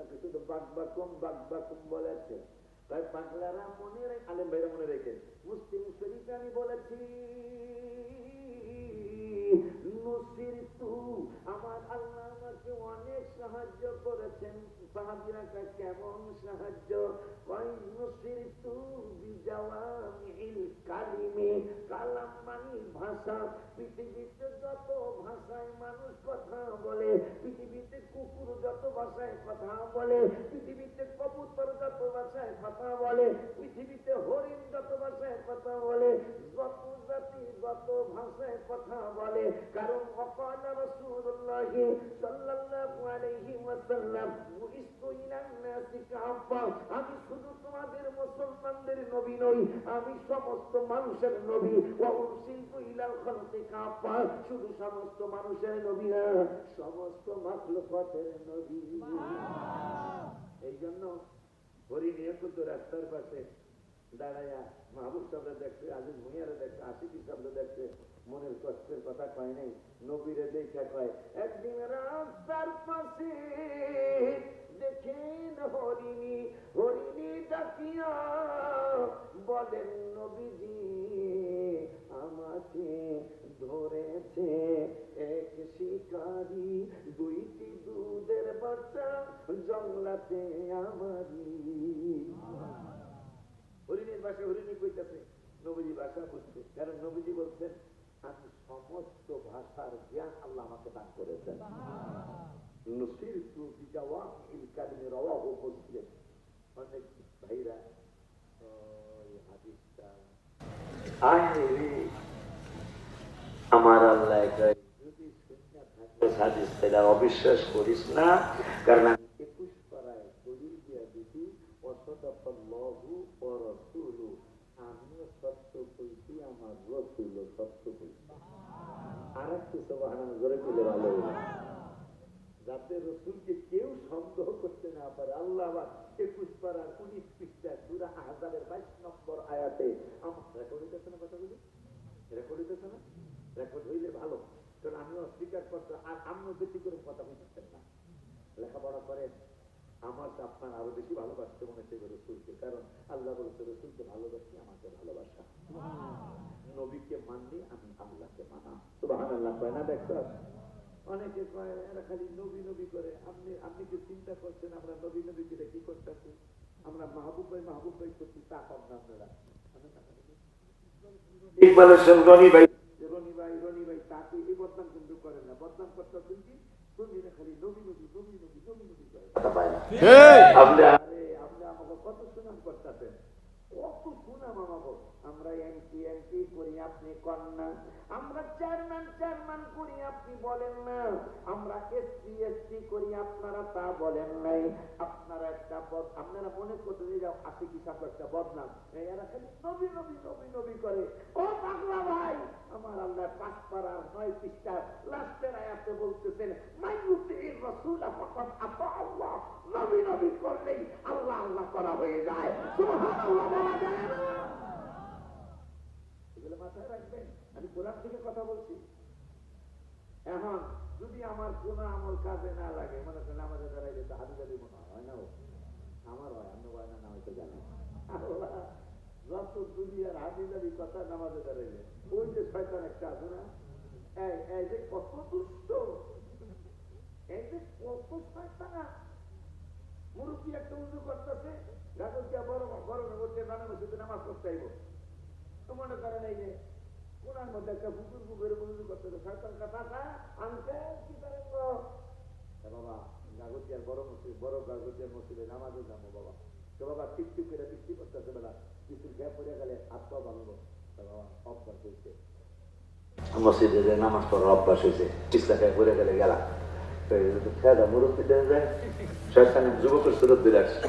আপনাকে শুধু বাক বাকুম বাক তাই পাগলারা মনে আলেম ভাইরা মনে রেখে মুসলিম শরীফে আমি বলেছি অনেক সাহায্য করেছেন কেমন সাহায্য কালিমে ভাষা পৃথিবীতে যত ভাষায় পৃথিবীতে কুকুর যত ভাষায় কথা বলে, পৃথিবীতে কবুতর যত ভাষায় কথা বলে, পৃথিবীতে হরিণ যত ভাষায় কথা বলে, যত জাতি যত ভাষায় কথা বলে। কারণ অকাল রসুল্লাহ সাল্লাল্লাহু কাফা আমি শুধু তোমাদের মুসলমানদের নবী নই আমি সমস্ত মানুষের নবী। শুধু সমস্ত মানুষের নবী না সমস্ত মাখলুকাতের নবী। এই জন্য হরিণ কিন্তু রাস্তার পাশে। দাঁড়াইয়া মাহবুব সাহেব দেখছে, আজিজ ভুঁইয়ারে দেখছে, আশিকি সাহেব দেখছে, মনের কষ্টের কথা কয় নাই, নবীরে দেখা কয়, একদিন রাস্তার পাশে দেখেন হরিণী হরিণী ডাকিয়া বলেন, নবীজি, আমাকে ধরেছে এক শিকারি, দুইটি দুধের বাচ্চা জঙ্গলাতে আমারি হরিণের ভাষা হরিণী কইতেছে নবীজি ভাষা বুঝছে কারণ নবীজি বলছেন আমি সমস্ত ভাষার জ্ঞান আল্লাহ আমাকে দান করেছেন। নসির তু বিজাওয়া ইল কালিমে রাওয়াহু মুসলিম। অনেক ভাইরা হাদিসটা। আমার আল্লাহ যদি শুনিয়া থাকিস হাদিস অবিশ্বাস করিস না কারণ আমি একুশ পাড়ায় দলিল দিয়া রসুলু আমিও সত্য কইছি আমার যাতে রসুলকে কেউ সন্দেহ করতে না পারে, আল্লাহ একুশ পাড়ার উনিশ পৃষ্ঠা সুরা আহজাবের বাইশ নম্বর আয়াতে আমার রেকর্ড হইতেছে না কথাগুলি রেকর্ড হইতেছে না? রেকর্ড হইলে ভালো। কারণ আমি অস্বীকার করতে আর আমিও বেশি করে কথা বলতেছেন না। লেখাপড়া করেন আমার আপনার আরও বেশি ভালোবাসতে মনে হচ্ছে রসুলকে। কারণ আল্লাহ বলেছে রসুলকে ভালোবাসি আমাকে ভালোবাসা। নবীকে মানলে আমি আল্লাহকে মানা আল্লাহ কয় না দেখছ অনেকে কয় এরা খালি নবী নবী করে। আপনি আপনি কি চিন্তা করছেন আমরা নবী নবী করে কি করতেছি? আমরা মাহবুব ভাই মাহবুব ভাই করছি তা কম না আপনারা। ইকবাল হোসেন রনি ভাই রনি ভাই রনি ভাই তাকে এই বদনাম কিন্তু করেন না। বদনাম করতেছেন কি? আপনি আমাকে কত সুনাম করতেছেন? কত সুনাম আমাকে আমরা এমপি এমপি করি, আপনি কন্যা। আমরা চেয়ারম্যান চেয়ারম্যান করি, আপনি বলেন না। আমরা এসপি এসপি করি, আপনারা তা বলেন নাই। আপনারা একটা বদ আপনারা মনে করতে যে যাও আসে কি সাথে একটা বদনাম? এরা খালি নবী নবী নবী নবী করে। ও বাংলা ভাই, আমার আল্লাহ পাঁচ পাড়ার নয় পৃষ্ঠার লাস্টের আয়াতে বলতেছেন মাইয়ুতি রসুল ফকত আতা আল্লাহ। নবী নবী করলেই আল্লাহ করা হয়ে যায়। মাথায় রাখবেন। আমি থেকে কথা বলছি। এখন যদি আমার কোন আমল কাজে না লাগে মনে করেন আমাদের দ্বারা যেতে হাবি মনে হয়, না আমার হয় আমি না জানি। কত দুষ্ট। এই যে কত শয়তান। মুরব্বী একটা উজু করতেছে গাছ দিয়া বড় বড় হচ্ছে রান্না বসে নামাজ করতে আইব। তো মনে করেন এই যে কোনার মধ্যে একটা বুকুর বুকুরে বন্ধু করতে হবে শয়তান কথা আনতে কি করেন বাবা, গাগতিয়ার বড় মসজিদ, বড় গাগতিয়ার মসজিদে নামাজে যাব বাবা। তো বাবা, টিপ করে বৃষ্টি করতেছে বেলা। কিছুর গ্যাপ পড়ে গেলে ভাঙবো তো বাবা, অভ্যাস হয়েছে। মসজিদে নামাজ পড়ার অভ্যাস হয়েছে পিছলা খায় পড়ে গেলে গেলা খেলা মুরব্বী দেয় যায় শয়তানের যুবকের সুরত দিলে আসছে।